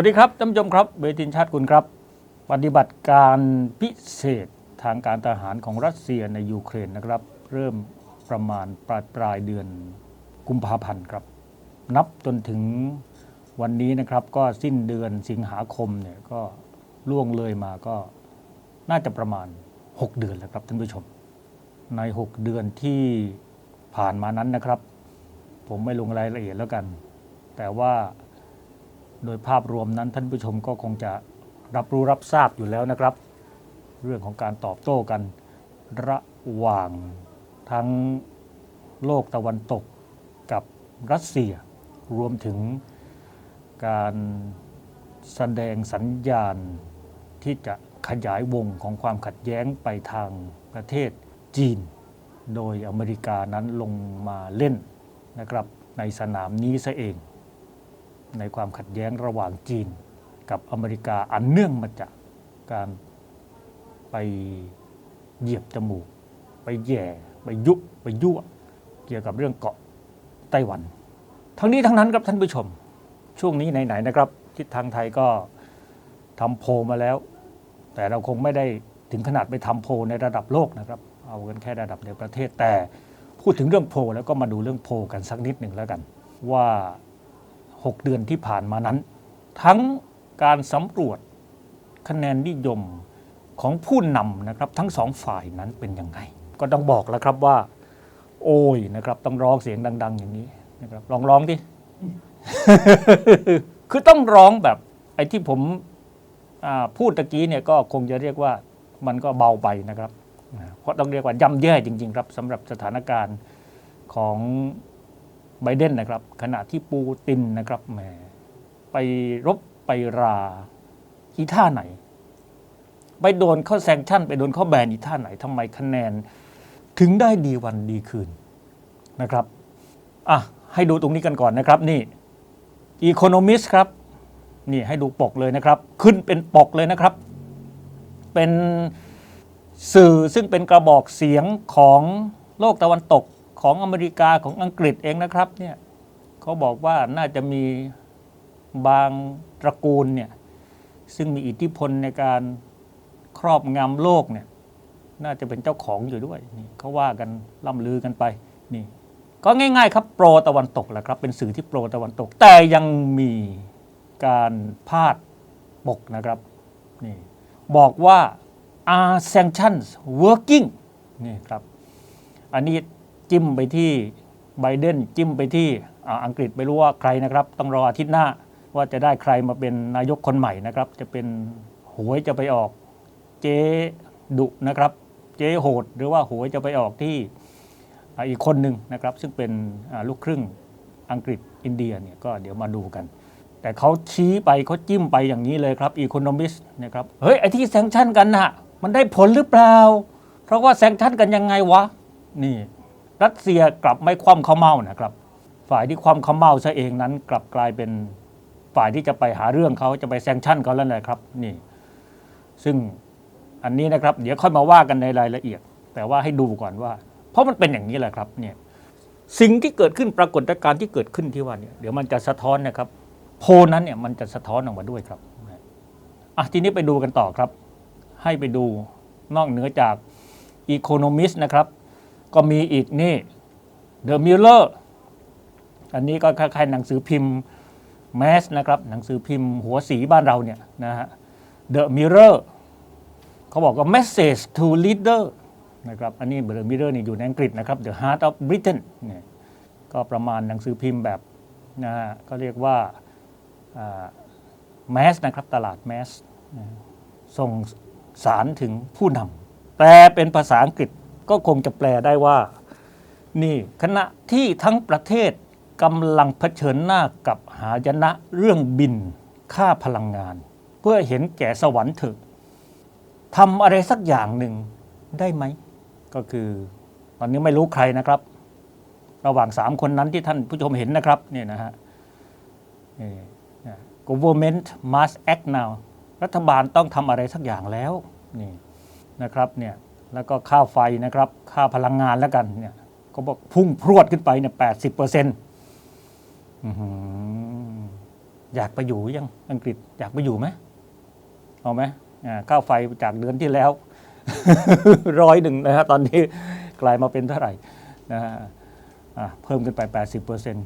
วัสดีครับท่านผู้ชมครับเวทินชาติคุณครับ ปฏิบัติการพิเศษทางการทหารของรัสเซียในยูเครนนะครับ เริ่มประมาณปลายปลายเดือนกุมภาพันธ์ครับ นับจนถึงวันนี้นะครับ ก็สิ้นเดือนสิงหาคมเนี่ยก็ล่วงเลยมาก็น่าจะประมาณ 6 เดือนแล้วครับท่านผู้ชม ใน 6 เดือนที่ผ่านมานั้นนะครับ ผมไม่ลงรายละเอียดแล้วกัน แต่ว่า โดยภาพรวมนั้นท่านผู้ชมก็คงจะรับรู้รับทราบอยู่แล้วนะครับ เรื่องของการตอบโต้กัน ระหว่างทั้งโลกตะวันตกกับรัสเซีย รวมถึงการแสดงสัญญาณที่จะขยายวงของความขัดแย้งไปทางประเทศจีน โดยอเมริกานั้นลงมาเล่นนะครับในสนามนี้ซะเอง ในความขัดแย้งระหว่างจีนกับอเมริกาอันเนื่องมาจากการไปเหยียบจมูก ไปแย่ไปยุบไปยั่วเกี่ยวกับเรื่องเกาะไต้หวัน ทั้งนี้ทั้งนั้นครับท่านผู้ชม ช่วงนี้ไหนๆนะครับ ทิศทางไทยก็ทำโพลมาแล้ว แต่เราคงไม่ได้ถึงขนาดไปทำโพลในระดับโลกนะครับ เอากันแค่ระดับในประเทศแต่พูดถึงเรื่องโพลแล้วก็มาดูเรื่องโพลกันสักนิดหนึ่งแล้วกัน ว่า 6 เดือนที่ผ่านมานั้น ทั้งการสำรวจคะแนนนิยมของผู้นำนะครับทั้งสองฝ่ายนั้นเป็นยังไง ก็ต้องบอกแล้วครับว่า โอ้ยนะครับต้องร้องเสียงดัง ๆ อย่างนี้นะครับลองร้องดิคือต้องร้องแบบไอ้ที่ผมพูดตะกี้เนี่ยก็คงจะเรียกว่ามันก็เบาไปนะครับ เพราะต้องเรียกว่าย่ำแย่จริง ๆ ครับสำหรับสถานการณ์ของ ไบเดนนะครับ ขณะที่ปูตินนะครับแหมไปรบไปราอีท่าไหน ไปโดนข้าแซงชั่น ไปโดนข้าแบนอีท่าไหนทำไมคะแนน ถึงได้ดีวันดีคืนนะครับอะให้ดูตรงนี้กันก่อนนะครับนี่ Economist ครับ นี่ให้ดูปกเลยนะครับ ขึ้นเป็นปกเลยนะครับ เป็นสื่อซึ่งเป็นกระบอกเสียงของโลกตะวันตก ของอเมริกาของอังกฤษเองนะครับเนี่ยเขาบอกว่าน่าจะมีบางตระกูลเนี่ยซึ่งมีอิทธิพลในการครอบงำโลกเนี่ยน่าจะเป็นเจ้าของอยู่ด้วยนี่เขาว่ากันล่ำลือกันไปนี่ก็ง่ายๆครับโปรตะวันตกแหละครับเป็นสื่อที่โปรตะวันตก แต่ยังมีการพาดปกนะครับนี่บอกว่า are sanctions working นี่ครับอันนี้ จิ้มไปที่ไบเดนจิ้มไปที่อังกฤษไม่รู้ว่าใครนะครับ ต้องรออาทิตย์หน้าว่าจะได้ใครมาเป็นนายกคนใหม่นะครับ จะเป็นหวยจะไปออกเจ๊ดุนะครับ เจ๊โหด หรือว่าหวยจะไปออกที่อีกคนหนึ่งนะครับ ซึ่งเป็นลูกครึ่งอังกฤษอินเดียเนี่ยก็เดี๋ยวมาดูกัน แต่เขาชี้ไปเขาจิ้มไปอย่างนี้เลยครับอีโคโนมิสนะครับเฮ้ยไอ้ที่แซงชั่นกันน่ะมันได้ผลหรือเปล่า เพราะว่าแซงชั่นกันยังไงวะนี่ รัสเซียกลับไม่คว่ำข้าวเม่านะครับ ฝ่ายที่คว่ำข้าวเม่าซะเองนั้น กลับกลายเป็นฝ่ายที่จะไปหาเรื่องเขาจะไปแซงชั่นเขาแล้วนะครับนี่ ซึ่งอันนี้นะครับ เดี๋ยวค่อยมาว่ากันในรายละเอียด แต่ว่าให้ดูก่อนว่า เพราะมันเป็นอย่างนี้แหละครับเนี่ยสิ่งที่เกิดขึ้นปรากฏการณ์ที่เกิดขึ้นที่ว่าเนี่ยเดี๋ยวมันจะสะท้อนนะครับ โพนั้นเนี่ยมันจะสะท้อนออกมาด้วยครับอะทีนี้ไปดูกันต่อครับ ให้ไปดูนอกเหนือจาก Economist นะครับ ก็มีอีกนี่ The Mirror อันนี้ก็คล้ายๆหนังสือพิมพ์แมสนะครับหนังสือพิมพ์หัวสีบ้านเราเนี่ยนะฮะ The Mirror เขาบอกว่า Message to Leader นะครับอันนี้ The Mirror นี่อยู่ในอังกฤษนะครับ The Heart of Britain เนี่ยก็ประมาณหนังสือพิมพ์แบบนะฮะก็เรียกว่าแมสนะครับตลาดแมสส่งสารถึงผู้นำแปลเป็นภาษาอังกฤษ ก็คงจะแปลได้ว่า นี่ขณะที่ทั้งประเทศกำลังเผชิญหน้ากับหายนะเรื่องบินค่าพลังงาน เพื่อเห็นแก่สวรรค์เถอะทำอะไรสักอย่างหนึ่งได้ไหม ก็คือตอนนี้ไม่รู้ใครนะครับ ระหว่างสามคนนั้นที่ท่านผู้ชมเห็นนะครับเนี่ยนะฮะนี่นะ government must act now รัฐบาลต้องทำอะไรสักอย่างแล้วนี่นะครับเนี่ย แล้วก็ค่าไฟนะครับค่าพลังงานแล้วกันเนี่ยก็บอกพุ่งพรวดขึ้นไปเนี่ยแปดสิบเปอร์เซ็นต์อยากไปอยู่ยังอังกฤษอยากไปอยู่ไหมเอาไหมอ่าค่าไฟจากเดือนที่แล้วร้อยหนึ่งนะฮะตอนนี้กลายมาเป็นเท่าไหร่นะฮะเพิ่มขึ้นไป 80เปอร์เซ็นต์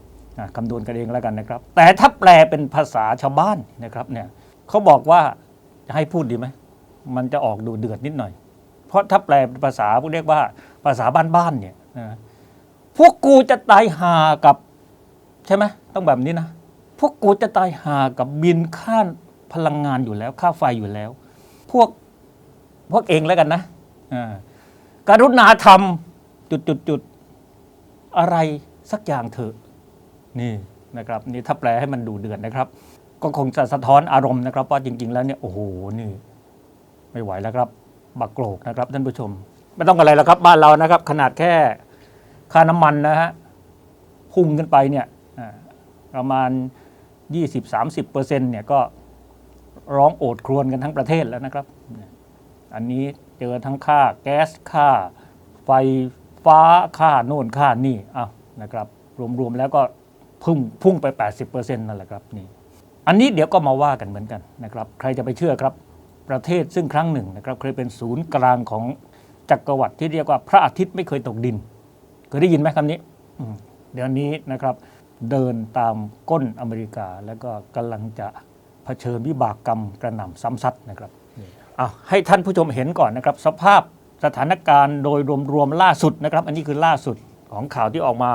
คำนวณกันเองแล้วกันนะครับ แต่ถ้าแปลเป็นภาษาชาวบ้านนะครับเนี่ยเขาบอกว่าจะให้พูดดีไหม มันจะออกดูเดือดนิดหน่อย เพราะถ้าแปลเป็นภาษาพวกเรียกว่าภาษาบ้านๆเนี่ยนะพวกกูจะตายหากับ ใช่ไหมต้องแบบนี้นะ พวกกูจะตายหากับบินค่าพลังงานอยู่แล้ว ค่าไฟอยู่แล้ว พวกพวกเองแล้วกันนะอการุณาทำจุดจุดจุดอะไรสักอย่างเถอะนี่นะครับ นี่ถ้าแปลให้มันดูเดือดนะครับ ก็คงจะสะท้อนอารมณ์นะครับว่าจริง ๆ แล้วเนี่ยโอ้โหนี่ ไม่ไหวแล้วครับ บักโกรกนะครับท่านผู้ชม ไม่ต้องอะไรแล้วครับ บ้านเรานะครับ ขนาดแค่ค่าน้ำมันนะฮะพุ่งขึ้นไปเนี่ยประมาณ 20-30เปอร์เซ็นต์เนี่ยก็ร้องโอดครวญกันทั้งประเทศแล้วนะครับ อันนี้เจอทั้งค่าแก๊สค่า ไฟฟ้าค่าโน่นค่านี่อ้าวนะครับ รวมๆแล้วก็พุ่งพุ่งไป 80%นั่นแหละครับนี่อันนี้เดี๋ยวก็มาว่ากันเหมือนกันนะครับ ใครจะไปเชื่อครับ ประเทศซึ่งครั้งหนึ่งนะครับเคยเป็นศูนย์กลางของจักรวรรดิที่เรียกว่าพระอาทิตย์ไม่เคยตกดิน เคยได้ยินไหมคำนี้เดี๋ยวนี้นะครับเดินตามก้นอเมริกา แล้วก็กำลังจะเผชิญวิบากกรรมกระหน่ำซ้ำซัดนะครับเอาให้ท่านผู้ชมเห็นก่อนนะครับ สภาพสถานการณ์โดยรวมๆล่าสุดนะครับ อันนี้คือล่าสุดของข่าวที่ออกมา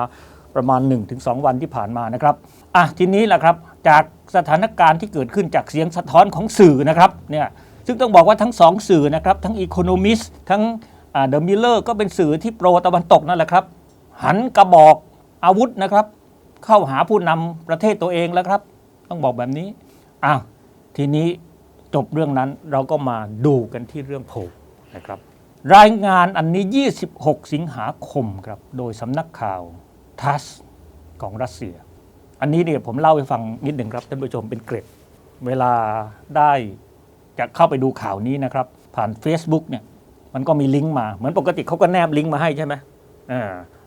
ประมาณ 1-2 วันที่ผ่านมานะครับอะทีนี้แหละครับจากสถานการณ์ที่เกิดขึ้นจากเสียงสะท้อนของสื่อนะครับเนี่ย ซึ่งต้องบอกว่าทั้งสองสื่อนะครับทั้งอีโคโนมิสทั้งเดอะมิลเลอร์ก็เป็นสื่อที่โปรตะวันตกนั่นแหละครับ หันกระบอกอาวุธนะครับ เข้าหาผู้นำประเทศตัวเองแล้วครับ ต้องบอกแบบนี้อ้าวทีนี้จบเรื่องนั้นเราก็มาดูกันที่เรื่องโพนะครับ รายงานอันนี้ 26 สิงหาคมครับ โดยสำนักข่าวทัสของรัสเซีย อันนี้เนี่ยผมเล่าให้ฟังนิดหนึ่งครับท่านผู้ชมเป็นเกร็ด เวลาได้ จะเข้าไปดูข่าวนี้นะครับ ผ่าน Facebook เนี่ยมันก็มีลิงก์มา เหมือนปกติเขาก็แนบลิงก์มาให้ใช่ไหมอ่า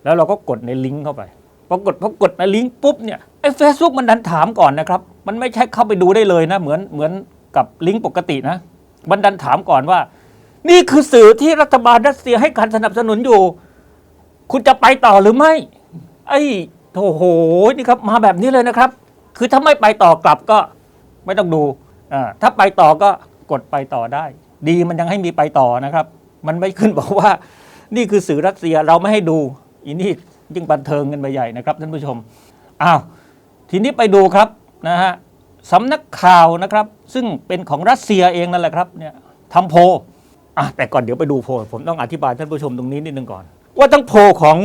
แล้วเราก็กดในลิงก์เข้าไปพอกดพอกดในลิงก์ปุ๊บเนี่ยไอ้เฟซบุ๊กมันดันถามก่อนนะครับ มันไม่ใช่เข้าไปดูได้เลยนะ เหมือนเหมือนกับลิงก์ปกตินะมันดันถามก่อนว่า นี่คือสื่อที่รัฐบาลรัสเซียให้การสนับสนุนอยู่ คุณจะไปต่อหรือไม่ ไอ้โถโหนี่ครับ มาแบบนี้เลยนะครับ คือถ้าไม่ไปต่อกลับก็ไม่ต้องดูอ่าถ้าไปต่อก็ กดไปต่อได้ ดีมันยังให้มีไปต่อนะครับ มันไม่ขึ้นบอกว่า นี่คือสื่อรัสเซียเราไม่ให้ดูอีนี่ยิ่งบันเทิงกันไปใหญ่นะครับท่านผู้ชมอ้าวทีนี้ไปดูครับนะฮะสำนักข่าวนะครับ ซึ่งเป็นของรัสเซียเองนั่นแหละครับเนี่ยทำโพลอะแต่ก่อนเดี๋ยวไปดูโพลผมต้องอธิบายท่านผู้ชมตรงนี้นิดนึงก่อน ว่าทั้งโพลของ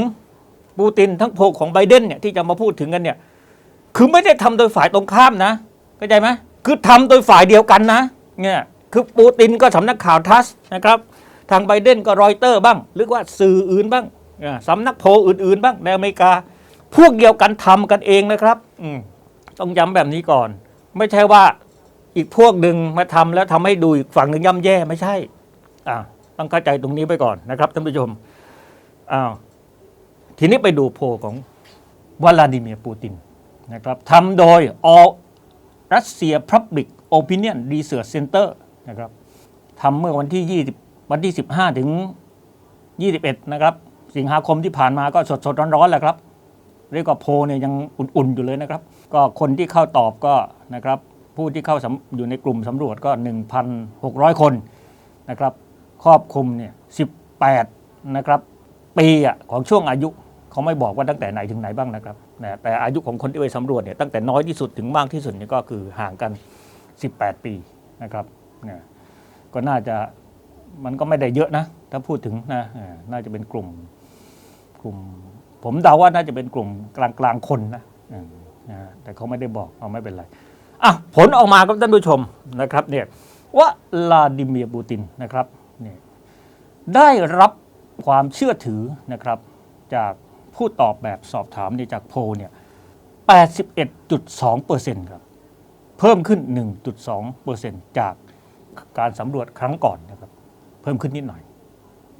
ปูตินทั้งโพลของไบเดนเนี่ยที่จะมาพูดถึงกันเนี่ยคือไม่ได้ทำโดยฝ่ายตรงข้ามนะเข้าใจไหมคือทำโดยฝ่ายเดียวกันนะเนี่ย คือปูตินก็สำนักข่าวทัสนะครับ ทางไบเดนก็รอยเตอร์บ้าง หรือว่าสื่ออื่นบ้างสำนักโพลอื่น ๆ บ้างในอเมริกา พวกเดียวกันทำกันเองนะครับอืต้องย้ำแบบนี้ก่อน ไม่ใช่ว่าอีกพวกหนึ่งมาทำแล้วทำให้ดูอีกฝั่งหนึ่งย่ำแย่ไม่ใช่อ่าต้องเข้าใจตรงนี้ไปก่อนนะครับท่านผู้ชมอ้าวทีนี้ไปดูโพลของวลาดิเมียร์ปูตินนะครับทำโดย All Russia Public Opinion Research Center นะครับทำเมื่อวันที่ 20 วันที่ 15 ถึง 21 นะครับ สิงหาคมที่ผ่านมาก็สดสดๆร้อนๆแหละครับ เรียกว่าโพลเนี่ยยังอุ่นๆอยู่เลยนะครับ ก็คนที่เข้าตอบก็นะครับ ผู้ที่เข้าอยู่ในกลุ่มสำรวจก็ 1,600 คนนะครับ ครอบคลุมเนี่ย 18 นะครับ ปีอะของช่วงอายุเขาไม่บอกว่าตั้งแต่ไหนถึงไหนบ้างนะครับ แต่อายุของคนที่ไปสำรวจเนี่ยตั้งแต่น้อยที่สุดถึงมากที่สุดเนี่ยก็คือห่างกัน 18 ปีนะครับ นี่ยก็น่าจะมันก็ไม่ได้เยอะนะ ถ้าพูดถึงนะน่าจะเป็นกลุ่มกลุ่ม ผมเดาว่าน่าจะเป็นกลุ่มกลางกลางคนนะนะแต่เขาไม่ได้บอกเอาไม่เป็นไรอะผลออกมาครับท่านผู้ชมนะครับเนี่ยว่าลาดิเมียร์ปูตินนะครับเนี่ยได้รับความเชื่อถือนะครับ จากผู้ตอบแบบสอบถามเนี่ยจากโพลเนี่ย81.2%ครับ เพิ่มขึ้น 1.2%จาก การสำรวจครั้งก่อนนะครับเพิ่มขึ้นนิดหน่อย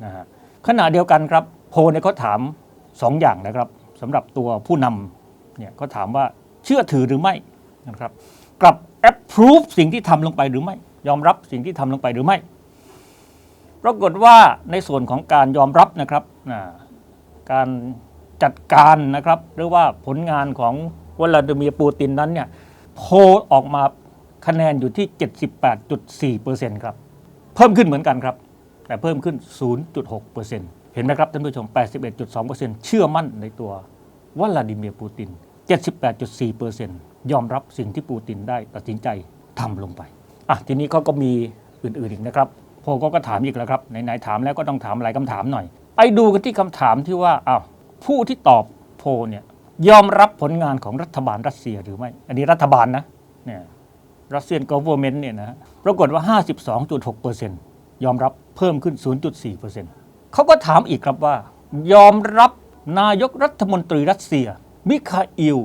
นะฮะขณะเดียวกันครับโพลเนี่ยเขาถาม2ออย่างนะครับสำหรับตัวผู้นำเนี่ยเขาถามว่าเชื่อถือหรือไม่นะครับกลับ approve สิ่งที่ทำลงไปหรือไม่ ยอมรับสิ่งที่ทำลงไปหรือไม่ปรากฏว่าในส่วนของการยอมรับนะครับนะการจัดการนะครับหรือว่าผลงานของวลาดิเมียร์ปูตินนั้นเนี่ยโพลออกมา คะแนนอยู่ที่ 78.4%ครับ เพิ่มขึ้นเหมือนกันครับ แต่เพิ่มขึ้น 0.6%เห็นไหมครับท่านผู้ชม 81.2%เชื่อมั่นในตัววลาดิเมียร์ปูติน 78.4%ยอมรับสิ่งที่ปูตินได้ตัดสินใจทำลงไป อะ ทีนี้เขาก็มีอื่นๆอีกนะครับโพลก็ก็ถามอีกแล้วครับไหนๆถามแล้วก็ต้องถามหลายคำถามหน่อย ไปดูกันที่คำถามที่ว่าอ้าวผู้ที่ตอบโพลเนี่ยยอมรับผลงานของรัฐบาลรัสเซียหรือไม่ อันนี้รัฐบาลนะเนี่ย รัสเซียนกอ v e r n m e n t เนี่ยนะฮะปรากฏว่า 52.6%ยอมรับเพิ่มขึ้น 0.4%เขาก็ถามอีกครับว่า ยอมรับนายกรัฐมนตรีรัสเซีย มิคาอิล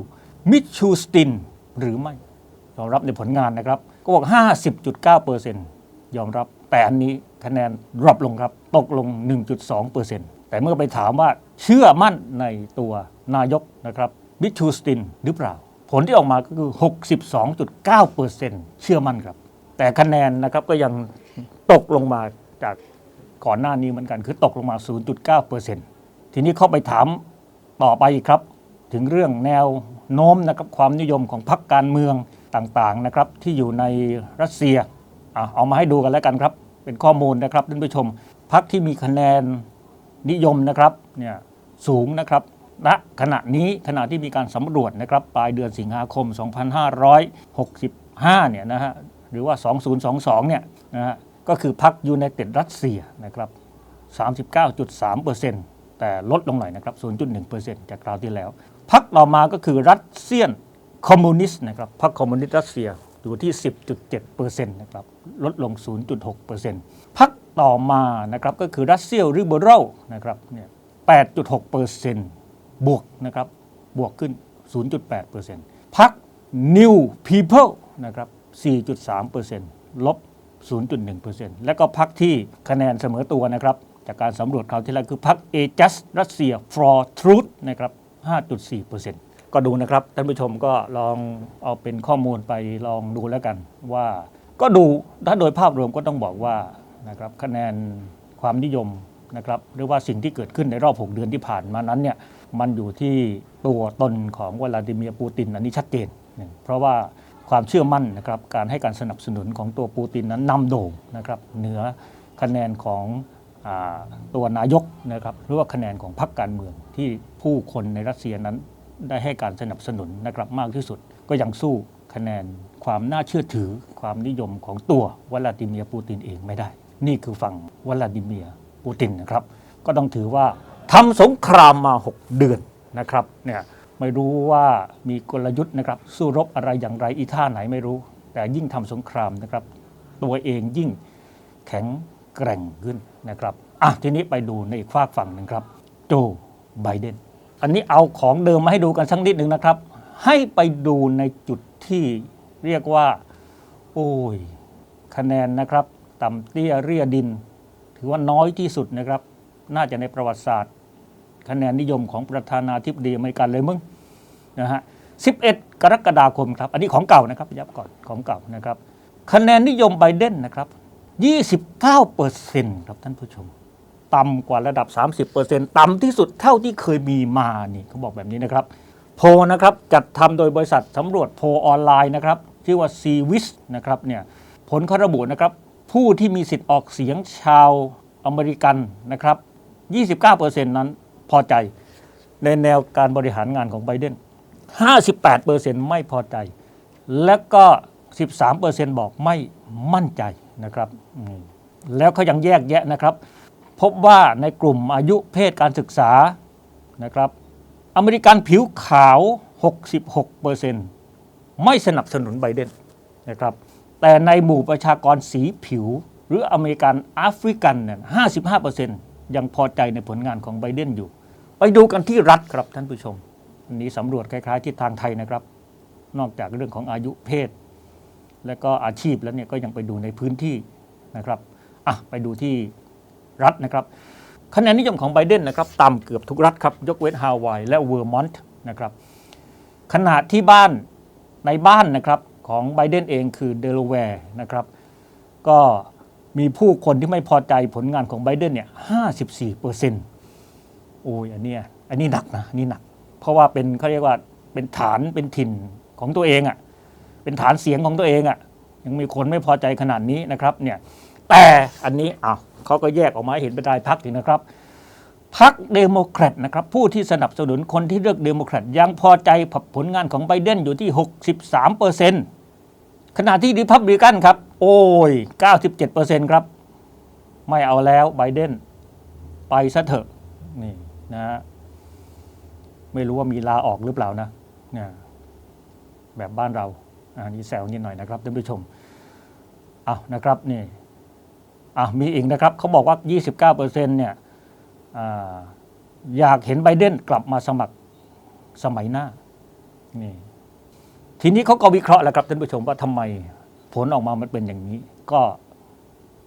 มิชูสติน หรือไม่ ยอมรับในผลงานนะครับ ก็บอก 50.9%ยอมรับแต่อันนี้คะแนนดรอปลงครับ ตกลง 1.2%แต่เมื่อไปถามว่าเชื่อมั่นในตัวนายกนะครับมิชูสตินหรือเปล่า ผลที่ออกมาก็คือ 62.9%เชื่อมั่นครับ แต่คะแนนนะครับก็ยังตกลงมาจากก่อนหน้านี้เหมือนกันคือตกลงมา 0.9%ทีนี้เข้าไปถามต่อไปอีกครับ ถึงเรื่องแนวโน้มนะครับความนิยมของพรรคการเมืองต่างๆนะครับที่อยู่ในรัสเซียเอามาให้ดูกันแล้วกันครับ เป็นข้อมูลนะครับท่านผู้ชมพรรคที่มีคะแนนนิยมนะครับเนี่ยสูงนะครับ ณขณะนี้ขณะที่มีการสำรวจนะครับปลายเดือนสิงหาคม 2565 เนี่ยนะฮะหรือว่า 2022 เนี่ยนะฮะก็คือพรรคยูไนเต็ดรัสเซียนะครับ 39.3%แต่ลดลงหน่อยนะครับ 0.1%จากคราวที่แล้ว พรรคต่อมาก็คือรัสเซียนคอมมิวนิสต์นะครับพรรคคอมมิวนิสต์รัสเซียอยู่ที่ 10.7%นะครับลดลง 0.6%พรรคต่อมานะครับก็คือรัสเซียริเบอรัลนะครับเนี่ย8.6% บวกนะครับบวกขึ้น 0.8%พรรค New People นะครับ 4.3%ลบ 0.1%และก็พรรคที่คะแนนเสมอตัวนะครับ จากการสำรวจคราวที่แล้วคือพรรค a j u s รัสเซีย for Truth นะครับ 5.4%ก็ดูนะครับ ท่านผู้ชมก็ลองเอาเป็นข้อมูลไปลองดูแล้วกันว่า ก็ดูถ้าโดยภาพรวมก็ต้องบอกว่านะครับคะแนนความนิยมนะครับหรือว่าสิ่งที่เกิดขึ้นในรอบ 6 เดือนที่ผ่านมานั้นเนี่ย มันอยู่ที่ตัวตนของวลาดิเมียร์ปูตินอันนี้ชัดเจนนะเพราะว่าความเชื่อมั่นนะครับการให้การสนับสนุนของตัวปูตินนั้นนำโด่งนะครับเหนือคะแนนของอตัวนายกนะครับหรือว่าคะแนนของพรรคการเมืองที่ผู้คนในรัสเซียนั้นได้ให้การสนับสนุนนะครับมากที่สุดก็ยังสู้คะแนนความน่าเชื่อถือความนิยมของตัววลาดิเมียร์ปูตินเองไม่ได้ นี่คือฝั่งวลาดิเมียร์ปูตินนะครับ ก็ต้องถือว่า ทำสงครามมา 6 เดือนนะครับเนี่ยไม่รู้ว่ามีกลยุทธ์นะครับสู้รบอะไรอย่างไรอีท่าไหนไม่รู้ แต่ยิ่งทำสงครามนะครับ ตัวเองยิ่งแข็งแกร่งขึ้นนะครับอะทีนี้ไปดูในอีกฝากฝั่งหนึ่งครับโจไบเดนอันนี้เอาของเดิมมาให้ดูกันสักนิดหนึ่งนะครับ ให้ไปดูในจุดที่เรียกว่า โอ้ย คะแนนนะครับ ต่ำเตี้ยเรียดิน ถือว่าน้อยที่สุดนะครับ น่าจะในประวัติศาสตร์ คะแนนนิยมของประธานาธิบดีอเมริกันเลยมึงนะฮะ11 กรกฎาคมครับ อันนี้ของเก่านะครับยับก่อนของเก่านะครับ คะแนนนิยมไบเดนนะครับ 29เปอร์เซ็นต์ครับท่านผู้ชม ต่ำกว่าระดับ 30%ต่ำที่สุดเท่าที่เคยมีมานี่เขาบอกแบบนี้นะครับ โพลนะครับจัดทำโดยบริษัทสำรวจโพลออนไลน์นะครับชื่อว่า c w i s นะครับเนี่ยผลเขาระบุนะครับ ผู้ที่มีสิทธิ์ออกเสียงชาวอเมริกันนะครับ 29%นั้น พอใจ ในแนวการบริหารงานของไบเดน 58%ไม่พอใจ และก็ 13%บอกไม่มั่นใจนะครับ แล้วเขายังแยกแยะนะครับ พบว่าในกลุ่มอายุเพศการศึกษานะครับ อเมริกันผิวขาว 66%ไม่สนับสนุนไบเดนนะครับ แต่ในหมู่ประชากรสีผิวหรืออเมริกันแอฟริกันเนี่ย 55%ยังพอใจในผลงานของไบเดนอยู่ ไปดูกันที่รัฐครับท่านผู้ชมนี้สำรวจคล้ายๆที่ทางไทยนะครับ นอกจากเรื่องของอายุเพศ และก็อาชีพแล้วเนี่ยก็ยังไปดูในพื้นที่นะครับอะไปดูที่รัฐนะครับคะแนนนิยมของไบเดนนะครับต่ำเกือบทุกรัฐครับ ยกเว้นฮาวายและเวอร์มอนต์นะครับขณะที่บ้านในบ้านนะครับขของไบเดนเองคือเดลาแวร์นะครับ ก็มีผู้คนที่ไม่พอใจผลงานของไบเดนเนี่ย 54เปอร์เซ็นต์ โอ้ยอันเนี้ยอันนี้หนักนะอันนี่หนัก เพราะว่าเป็นเขาเรียกว่าเป็นฐานเป็นถิ่นของตัวเองอะ่ะ เป็นฐานเสียงของตัวเองอะ่ะ ยังมีคนไม่พอใจขนาดนี้นะครับ เนี่ย แต่อันนี้อ้าวเขาก็แยกออกมาเห็นเป็นรายพักอีกนะครับพรรคเดโมแครตนะครับผู้ที่สนับสนุนคนที่เลือกเดโมแครตยังพอใจผลงานของไบเดนอยู่ที่ 63เปอร์เซ็นต์ขณะที่ริพับลิกันครับ โอ้ย 97เปอร์เซ็นต์ครับ ไม่เอาแล้วไบเดนไปซะเถอะนี่ นะฮะไม่รู้ว่ามีลาออกหรือเปล่านะเนี่ยแบบบ้านเราอันนี้แซวนิดหน่อยนะครับท่านผู้ชมเอานะครับนี่อะมีอีกนะครับเขาบอกว่า 29เปอร์เซ็นต์เนี่ยออยากเห็นไบเดนกลับมาสมัครสมัยหน้านี่ทีนี้เขาก็วิเคราะห์แล้วครับท่านผู้ชมว่าทำไมผลออกมามันเป็นอย่างนี้ ก็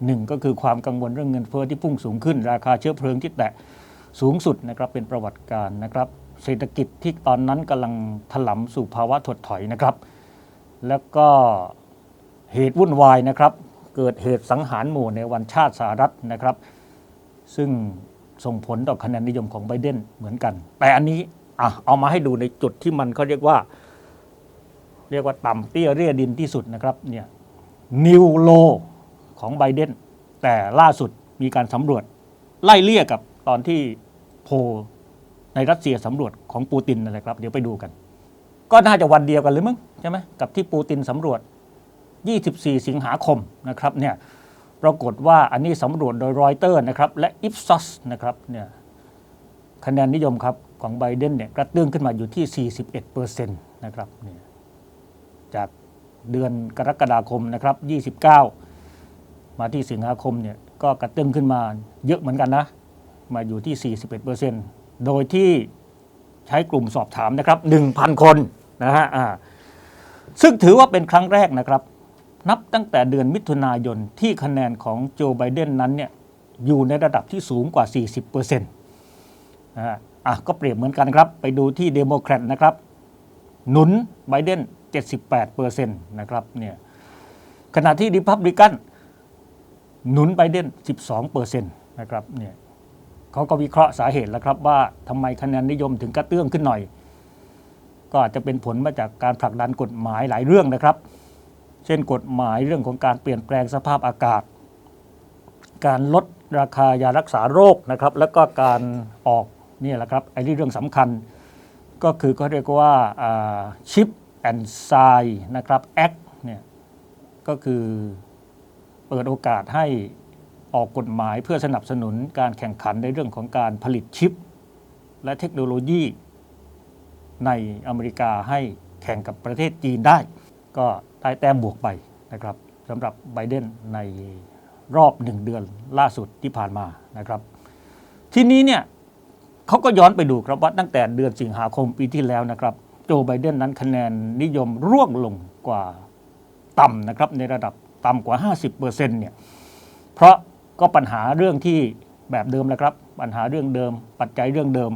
หนึ่งก็คือความกังวลเรื่องเงินเฟ้อที่พุ่งสูงขึ้น ราคาเชื้อเพลิงที่แตะ สูงสุดนะครับเป็นประวัติการนะครับ เศรษฐกิจที่ตอนนั้นกำลังถลำสู่ภาวะถดถอยนะครับ แล้วก็เหตุวุ่นวายนะครับ เกิดเหตุสังหารหมู่ในวันชาติสหรัฐนะครับ ซึ่งส่งผลต่อคะแนนนิยมของไบเดนเหมือนกัน แต่อันนี้อะเอามาให้ดูในจุดที่มันเขาเรียกว่า เรียกว่าต่ำเตี้ยเรียดินที่สุดนะครับเนี่ยนิวโลของไบเดนแต่ล่าสุดมีการสำรวจไล่เลี่ยกับ ตอนที่โพในรัสเซียสำรวจของปูตินนั่นแหละครับ เดี๋ยวไปดูกัน ก็น่าจะวันเดียวกันหรือมั้งใช่ไหมกับที่ปูตินสำรวจ 24 สิงหาคมนะครับเนี่ยปรากฏว่าอันนี้สำรวจโดยรอยเตอร์นะครับและ Ipsos นะครับเนี่ยคะแนนนิยมครับของไบเดนเนี่ยกระเตื้องขึ้นมาอยู่ที่ 41%นะครับเนี่ยจากเดือนกรกฎาคมนะครับ29 มาที่สิงหาคมเนี่ยก็กระเตื้องขึ้นมาเยอะเหมือนกันนะ มาอยู่ที่ 41%โดยที่ใช้กลุ่มสอบถามนะครับ 1,000 คนนะฮะซึ่งถือว่าเป็นครั้งแรกนะครับ นับตั้งแต่เดือนมิถุนายนที่คะแนนของโจไบเดนนั้นเนี่ยอยู่ในระดับที่สูงกว่า 40%นะฮะอะก็เปรียบเหมือนกันครับ ไปดูที่เดโมแครตนะครับหนุนไบเดน 78%นะครับเนี่ยขณะที่ริพับลิกันหนุนไบเดน 12%นะครับเนี่ย เขาก็วิเคราะห์สาเหตุแล้วครับว่าทำไมคะแนนนิยมถึงกระเตื้องขึ้นหน่อย ก็อาจจะเป็นผลมาจากการผลักดันกฎหมายหลายเรื่องนะครับ เช่นกฎหมายเรื่องของการเปลี่ยนแปลงสภาพอากาศ การลดราคายารักษาโรคนะครับ แล้วก็การออกนี่แหละครับไอ้นี่เรื่องสำคัญ ก็คือเขาเรียกว่าชิปแอนด์ไซนะครับแอคเนี่ยก็คือเปิดโอกาสให้ ออกกฎหมายเพื่อสนับสนุนการแข่งขันในเรื่องของการผลิตชิป และเทคโนโลยี ในอเมริกาให้แข่งกับประเทศจีนได้ ก็ได้แต้มบวกไปนะครับสำหรับไบเดนในรอบหนึ่งเดือนล่าสุดที่ผ่านมานะครับ ทีนี้เนี่ยเขาก็ย้อนไปดูครับว่าตั้งแต่เดือนสิงหาคมปีที่แล้วนะครับ โจไบเดนนั้นคะแนนนิยมร่วงลงกว่าต่ำนะครับในระดับต่ำกว่า 50%เนี่ยเพราะ ก็ปัญหาเรื่องที่แบบเดิมแหละครับ ปัญหาเรื่องเดิม ปัจจัยเรื่องเดิม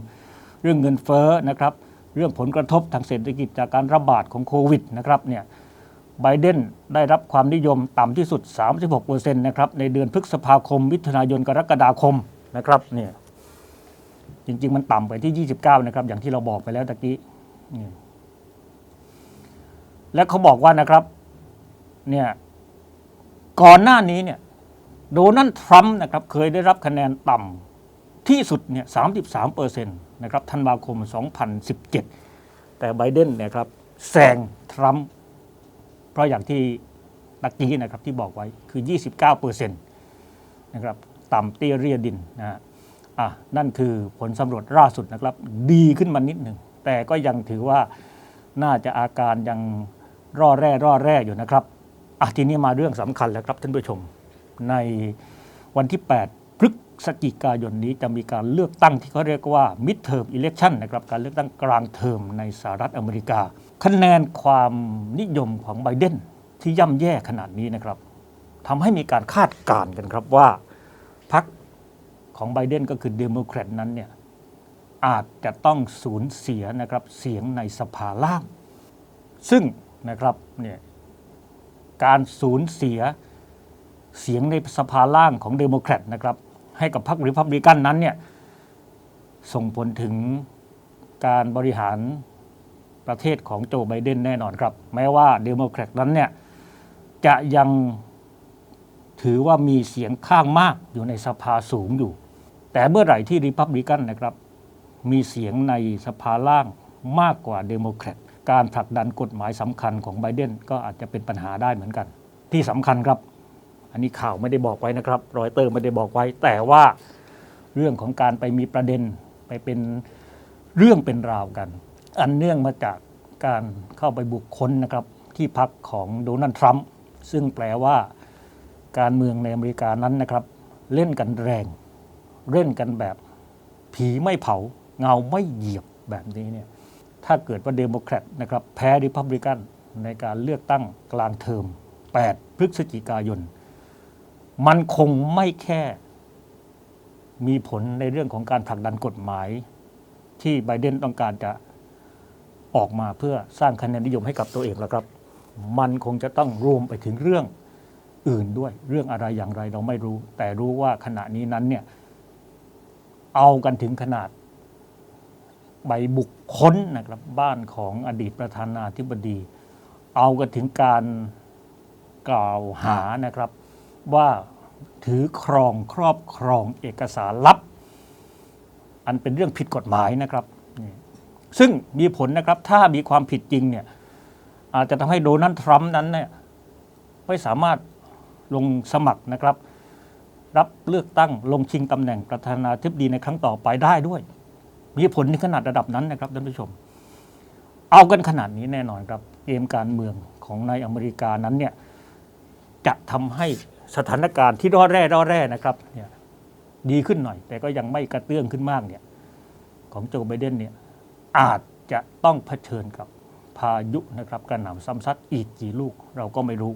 เรื่องเงินเฟ้อนะครับ เรื่องผลกระทบทางเศรษฐกิจจากการระบาดของโควิดนะครับเนี่ยไบเดนได้รับความนิยมต่ำที่สุด 36%นะครับในเดือนพฤษภาคม มิถุนายนกรกฎาคมนะครับเนี่ยจริง ๆ มันต่ำไปที่ 29 นะครับ อย่างที่เราบอกไปแล้วตะกี้และเขาบอกว่านะครับเนี่ยก่อนหน้านี้เนี่ย โดนัลด์ทรัมป์นะครับเคยได้รับคะแนนต่ำที่สุดเนี่ย33เปอร์เซ็นต์นะครับธันวาคม 2017 แต่ไบเดนเนี่ยครับแซงทรัมป์เพราะอย่างที่ตะกี้นะครับที่บอกไว้คือ 29เปอร์เซ็นต์นะครับต่ำเตี้ยเรียดินนะฮะอะนั่นคือผลสำรวจล่าสุดนะครับ ดีขึ้นมานิดหนึ่ง แต่ก็ยังถือว่าน่าจะอาการยังร่อแร่ร่อแร่อยู่นะครับอะทีนี้มาเรื่องสำคัญแล้วครับท่านผู้ชม ในวันที่ 8 พฤศจิกายนนี้จะมีการเลือกตั้งที่เขาเรียกว่า midterm election นะครับ การเลือกตั้งกลางเทอมในสหรัฐอเมริกา คะแนนความนิยมของไบเดนที่ย่ำแย่ขนาดนี้นะครับทำให้มีการคาดการณ์กันครับว่าพรรคของไบเดนก็คือเดโมแครตนั้นเนี่ยอาจจะต้องสูญเสียนะครับเสียงในสภาล่าง ซึ่งนะครับเนี่ยการสูญเสีย เสียงในสภาล่างของเดโมแครตนะครับ ให้กับพรรคริพับลิกันนั้นเนี่ยส่งผลถึงการบริหารประเทศของโจไบเดนแน่นอนครับ แม้ว่าเดโมแครตนั้นเนี่ยจะยังถือว่ามีเสียงข้างมากอยู่ในสภาสูงอยู่ แต่เมื่อไหร่ที่ริพับลิกันนะครับ มีเสียงในสภาล่างมากกว่าเดโมแครตการผลักดันกฎหมายสำคัญของไบเดนก็อาจจะเป็นปัญหาได้เหมือนกัน ที่สำคัญครับ อันนี้ข่าวไม่ได้บอกไว้นะครับรอยเตอร์ไม่ได้บอกไว้ แต่ว่าเรื่องของการไปมีประเด็นไปเป็นเรื่องเป็นราวกัน อันเนื่องมาจากการเข้าไปบุคคลนะครับที่พักของโดนัลด์ทรัมป์ซึ่งแปลว่าการเมืองในอเมริกานั้นนะครับ เล่นกันแรง เล่นกันแบบผีไม่เผา เงาไม่เหยียบแบบนี้เนี่ยถ้าเกิดว่าเดโมแครตนะครับแพ้ริพับลิกันในการเลือกตั้งกลางเทอม 8 พฤศจิกายน มันคงไม่แค่ มีผลในเรื่องของการผลักดันกฎหมาย ที่ไบเดนต้องการจะออกมาเพื่อสร้างคะแนนนิยมให้กับตัวเองแล้วครับ มันคงจะต้องรวมไปถึงเรื่องอื่นด้วย เรื่องอะไรอย่างไรเราไม่รู้ แต่รู้ว่าขณะนี้นั้นเนี่ย เอากันถึงขนาดใบบุกค้นนะครับ บ้านของอดีตประธานาธิบดี เอากันถึงการกล่าวหานะครับ ว่าถือครองครอบครองเอกสารลับ อันเป็นเรื่องผิดกฎหมายนะครับ ซึ่งมีผลนะครับถ้ามีความผิดจริงเนี่ยอาจจะทำให้โดนัลด์ทรัมป์นั้นเนี่ยไม่สามารถลงสมัครนะครับ รับเลือกตั้งลงชิงตำแหน่งประธานาธิบดีในครั้งต่อไปได้ด้วย มีผลในขนาดระดับนั้นนะครับท่านผู้ชม เอากันขนาดนี้แน่นอนครับ เกมการเมืองของในอเมริกานั้นเนี่ยจะทำให้ สถานการณ์ที่ร่อแร่ร่อแร่นะครับเนี่ยดีขึ้นหน่อย แต่ก็ยังไม่กระเตื้องขึ้นมากเนี่ยของโจไบเดนเนี่ยอาจจะต้องเผชิญกับพายุนะครับกระหน่ำซ้ำซัดอีกกี่ลูกเราก็ไม่รู้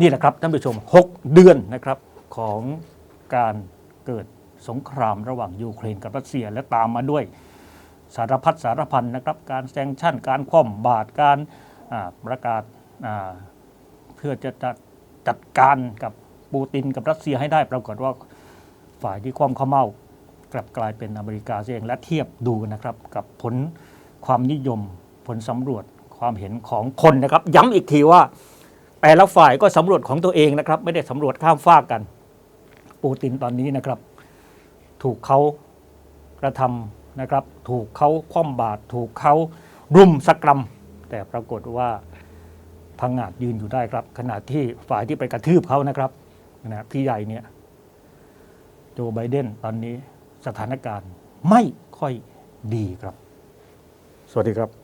นี่แหละครับท่านผู้ชม 6 เดือนนะครับของการเกิดสงครามระหว่างยูเครนกับรัสเซียและตามมาด้วยสารพัดสารพันนะครับ การแซงชั่น การคว่ำบาตรการประกาศเพื่อจะจะจัดการกับ ปูตินกับรัสเซียให้ได้ ปรากฏว่าฝ่ายที่คว่ำเข้าเมากลับกลายเป็นอเมริกาเองและเทียบดูนะครับกับผลความนิยมผลสำรวจความเห็นของคนนะครับ ย้ำอีกทีว่า แต่ละฝ่ายก็สำรวจของตัวเองนะครับ ไม่ได้สำรวจข้ามฟากกัน ปูตินตอนนี้นะครับ ถูกเขากระทำนะครับ ถูกเขาคว่ำบาตรถูกเขารุมสกรัมแต่ปรากฏว่าพังงาดยืนอยู่ได้ครับ ขณะที่ฝ่ายที่ไปกระทืบเขานะครับ นะพี่ใหญ่เนี่ยโจไบเดนตอนนี้สถานการณ์ไม่ค่อยดีครับ สวัสดีครับ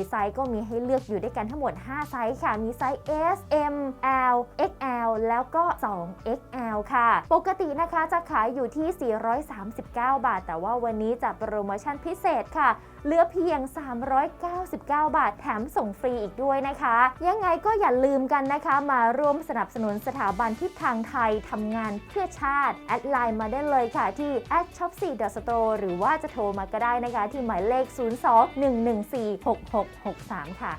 ไซส์ก็มีให้เลือกอยู่ด้วยกันทั้งหมด 5 ไซส์ค่ะ มีไซส์ S M L XL แล้วก็ 2XL ค่ะ ปกตินะคะจะขายอยู่ที่ 439 บาท แต่ว่าวันนี้จะโปรโมชั่นพิเศษค่ะ เหลือเพียง 399 บาท แถมส่งฟรีอีกด้วยนะคะ ยังไงก็อย่าลืมกันนะคะ มาร่วมสนับสนุนสถาบันทิศทางไทยทำงานเพื่อชาติ แอดไลน์มาได้เลยค่ะที่ a d s h o p 4 store หรือว่าจะโทรมาก็ได้นะคะ ที่หมายเลข 02-114-6663 ค่ะ